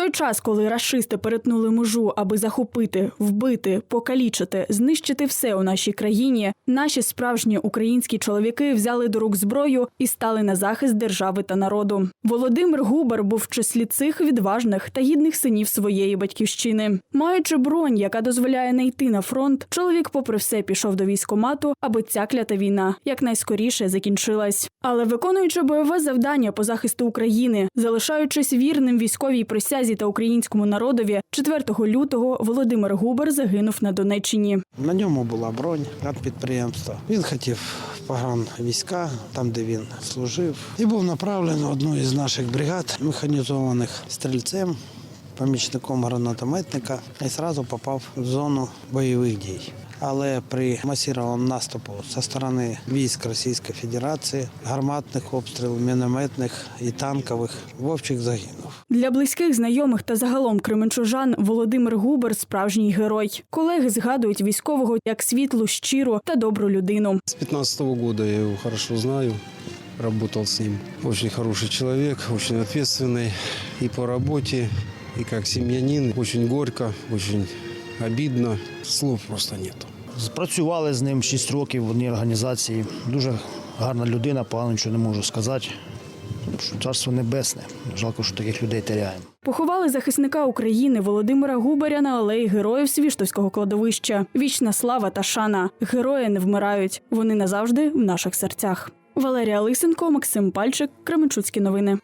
той час, коли рашисти перетнули межу, аби захопити, вбити, покалічити, знищити все у нашій країні, наші справжні українські чоловіки взяли до рук зброю і стали на захист держави та народу. Володимир Губер був в числі цих відважних та гідних синів своєї батьківщини. Маючи бронь, яка дозволяє не йти на фронт, чоловік, попри все, пішов до військомату, аби ця клята війна якнайскоріше закінчилась. Але виконуючи бойове завдання по захисту України, залишаючись вірним військовій присязі та українському народові, 4 лютого Володимир Губер загинув на Донеччині. На ньому була бронь від підприємства. Він хотів погран війська, там де він служив, і був направлений в одну із наших бригад механізованих стрільцем, помічником гранатометника, і одразу попав в зону бойових дій. Але при масірованому наступу зі сторони військ Російської Федерації, гарматних обстрілів, мінометних і танкових, Вовчик загинув. Для близьких знайомих та загалом кременчужан Володимир Губер справжній герой. Колеги згадують військового як світлу, щиру та добру людину. С 15 года я его хорошо знаю, работал с ним. Очень хороший человек, очень ответственный и по работе, и как семьянин. Очень горько, очень обидно. Слов просто нету. Працювали з ним 6 років в одній організації. Дуже гарна людина, погано нічого не можу сказати. Що Царство небесне. Жалко, що таких людей теряємо. Поховали захисника України Володимира Губаря на алеї героїв Свіштовського кладовища. Вічна слава та шана. Герої не вмирають. Вони назавжди в наших серцях. Валерія Лисенко, Максим Пальчик, Кременчуцькі новини.